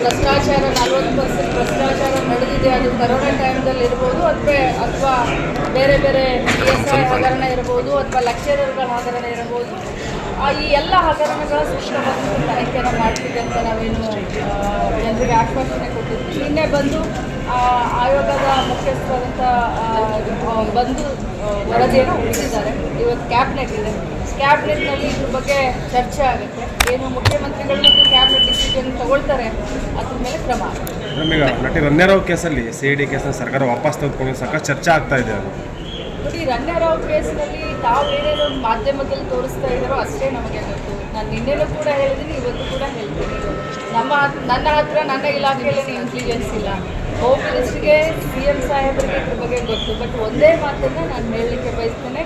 ಭ್ರಷ್ಟಾಚಾರ ನಲ್ವತ್ತು ಪರ್ಸೆಂಟ್ ಭ್ರಷ್ಟಾಚಾರ ನಡೆದಿದೆ. ಅದು ಕರೋನಾ ಟೈಮ್ದಲ್ಲಿ ಇರ್ಬೋದು ಅಥವಾ ಅಥವಾ ಬೇರೆ ಬೇರೆ ಪಿ ಎಸ್ ಐ ಹಗರಣ ಇರ್ಬೋದು ಅಥವಾ ಲೆಕ್ಚರರ್ಗಳ ಹಗರಣ ಇರ್ಬೋದು. ಈ ಎಲ್ಲ ಹಗರಣಗಳ ಸೂಕ್ಷ್ಮವಾಗಿ ತನಿಖೆಯನ್ನು ಮಾಡ್ತಿದೆ ಅಂತ ನಾವೇನು ಜನರಿಗೆ ಆಶ್ವಾಸನೆ ಕೊಟ್ಟಿದ್ವಿ ನಿನ್ನೆ ಬಂದು ಆಯೋಗದ ಆ, ಬಂದು ವರದಿಯನ್ನು ಹುಟ್ಟಿದ್ದಾರೆ ಇವತ್ತು ಕ್ಯಾಬಿನೆಟ್ ಇದೆ. ಕ್ಯಾಬಿನೆಟ್ನಲ್ಲಿ ಇದ್ರ ಬಗ್ಗೆ ಚರ್ಚೆ ಆಗುತ್ತೆ. ಏನು ಮುಖ್ಯಮಂತ್ರಿಗಳು ಮತ್ತು ಕ್ಯಾಬಿನೆಟ್ ಡಿಸಿಷನ್ ತಗೊಳ್ತಾರೆ ಅದ್ರ ಮೇಲೆ ಕ್ರಮ. ಈಗ ನಟಿ ರನ್ಯಾರಾವ್ ಕೇಸಲ್ಲಿ ಸಿ ಐ ಡಿ ಕೇಸನ್ನು ಸರ್ಕಾರ ವಾಪಸ್ ತೆಗೆದುಕೊಂಡು ಸಾಕಷ್ಟು ಚರ್ಚೆ ಆಗ್ತಾ ಇದೆ ಅದು. ನೋಡಿ ರಂಗರಾವ್ ಕೇಸ್ನಲ್ಲಿ ತಾವು ಏನೇನು ಮಾಧ್ಯಮದಲ್ಲಿ ತೋರಿಸ್ತಾ ಇದ್ದಾರೋ ಅಷ್ಟೇ ನಮಗೆ ಗೊತ್ತು. ನಾನು ನಿನ್ನೆನೂ ಕೂಡ ಹೇಳಿದ್ದೀನಿ ಇವತ್ತು ಕೂಡ ಹೇಳ್ತೀನಿ. ನಮ್ಮ ನನ್ನ ಹತ್ರ ನನ್ನ ಇಲಾಖೆಯಲ್ಲಿ ಇಂಟೆಲಿಜೆನ್ಸ್ ಇಲ್ಲ. ಹೋಮ್ ಮಿನಿಸ್ಟ್ರಿಗೆ ಸಿ ಎಂ ಸಾಹೇಬರಿಗೆ ಇದ್ರ ಬಗ್ಗೆ ಗೊತ್ತು. ಬಟ್ ಒಂದೇ ಮಾತನ್ನು ನಾನು ಹೇಳಲಿಕ್ಕೆ ಬಯಸ್ತೇನೆ.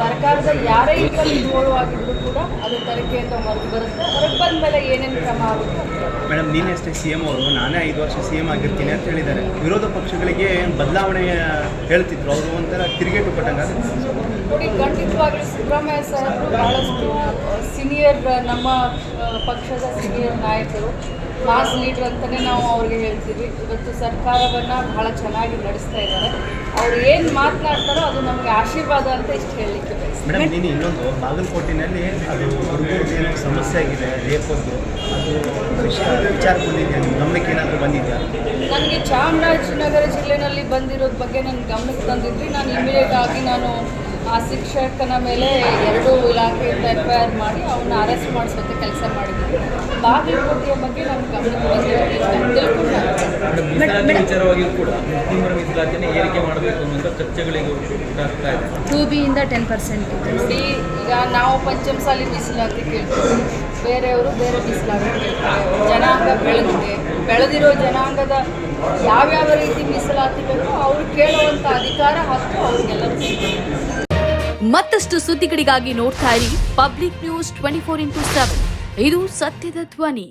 ಸರ್ಕಾರದ ಯಾರೇ ಇದರಲ್ಲಿ ಇನ್ವಾಲ್ವ್ ಆಗಿದ್ರು ಕೂಡ ಅದು ತನಿಖೆಯಿಂದ ಹೊರಗೆ ಬರುತ್ತೆ. ಹೊರಗೆ ಬಂದ ಮೇಲೆ ಏನೇನು ಕ್ರಮ ಆಗುತ್ತೆ ಮೇಡಮ್, ನೀನೇ ಅಷ್ಟೇ ಸಿ ಎಂ ಅವರು, ನಾನೇ ಐದು ವರ್ಷ ಸಿ ಎಂ ಆಗಿರ್ತೀನಿ ಅಂತ ಹೇಳಿದ್ದಾರೆ. ವಿರೋಧ ಪಕ್ಷಗಳಿಗೆ ಬದಲಾವಣೆ ಹೇಳ್ತಿದ್ರು. ಅವರು ಒಂಥರ ತಿರುಗೇಟು ಕೊಟ್ಟಂಗೆ ನೋಡಿ, ಖಂಡಿತವಾಗ್ಲೂ ಸಿದ್ದರಾಮಯ್ಯ ಸಾಹೇಬರು ಬಹಳಷ್ಟು ಸೀನಿಯರ್ ನಮ್ಮ ಪಕ್ಷದ ಸೀನಿಯರ್ ನಾಯಕರು ಮಾಸ್ ಲೀಡರ್ ಅಂತಲೇ ನಾವು ಅವ್ರಿಗೆ ಹೇಳ್ತೀವಿ. ಇವತ್ತು ಸರ್ಕಾರವನ್ನು ಬಹಳ ಚೆನ್ನಾಗಿ ನಡೆಸ್ತಾ ಇದ್ದಾರೆ. ಅವ್ರು ಏನು ಮಾತನಾಡ್ತಾರೋ ಅದು ನಮಗೆ ಆಶೀರ್ವಾದ ಅಂತ ಇಷ್ಟು ಹೇಳಲಿಕ್ಕೆ ಮೇಡಮ್ ನೀನು ಇನ್ನೊಂದು ಬಾಗಲಕೋಟಿನಲ್ಲಿ ಅದು ಹುಡುಗರಿಗೆ ಸಮಸ್ಯೆ ಆಗಿದೆ ರೇಪದ್ದು ಅದು ವಿಚಾರ ಬಂದಿದೆಯಾ? ನಿಮ್ಮ ಗಮನಕ್ಕೆ ಏನಾದರೂ ಬಂದಿದೆಯಾ? ನನಗೆ ಚಾಮರಾಜನಗರ ಜಿಲ್ಲೆನಲ್ಲಿ ಬಂದಿರೋದ್ ಬಗ್ಗೆ ನನ್ನ ಗಮನಕ್ಕೆ ತಂದಿದ್ರಿ. ನಾನು ಇಮಿಡಿಯೇಟ್ ಆಗಿ ನಾನು ಆ ಶಿಕ್ಷಕನ ಮೇಲೆ ಎರಡು ಇಲಾಖೆಯಿಂದ ಎಫ್ ಐ ಆರ್ ಮಾಡಿ ಅವನ್ನ ಅರೆಸ್ಟ್ ಮಾಡಿಸೋಕ್ಕೆ ಕೆಲಸ ಮಾಡಿದ್ವಿ ಬಾಗಲಕೋಟೆಯ ಬಗ್ಗೆ ನನ್ನ ಗಮನಕ್ಕೆ ಬಂದಿರೋದು ವಿಚಾರವಾಗಿಯೂ ಕೂಡ ಇಂದ ಮೀಸಲಾತಿಯನ್ನು ಏರಿಕೆ ಮಾಡಬೇಕು ಅನ್ನುವಂಥ ಚರ್ಚೆಗಳಿಗೆ ಕೂಡ ಆಗ್ತಾ ಇದೆ. ಟೂ ಬಿಯಿಂದ ಟೆನ್ ಪರ್ಸೆಂಟ್ ನೋಡಿ ಈಗ ನಾವು ಪಂಚಮಸಾಲಿ ಮೀಸಲಾತಿ ಕೇಳ್ತೀವಿ. ಬೇರೆಯವರು ಬೇರೆ ಮೀಸಲಾತಿ ಕೇಳ್ತಾರೆ. ಜನಾಂಗ ಬೆಳೆದಿದೆ. ಬೆಳೆದಿರೋ ಜನಾಂಗದ ಯಾವ್ಯಾವ ರೀತಿ ಮೀಸಲಾತಿ ಬೇಕೋ ಅವ್ರು ಕೇಳುವಂಥ ಅಧಿಕಾರ ಹಕ್ಕು ಅವ್ರಿಗೆಲ್ಲರೂ ಸಿಗ್ತದೆ ಮತ್ತಷ್ಟು ಸುದ್ದಿಗಳಿಗಾಗಿ ನೋಡ್ತಾ ಇರಿ public news twenty four into seven. ಇದು ಸತ್ಯದ ಧ್ವನಿ.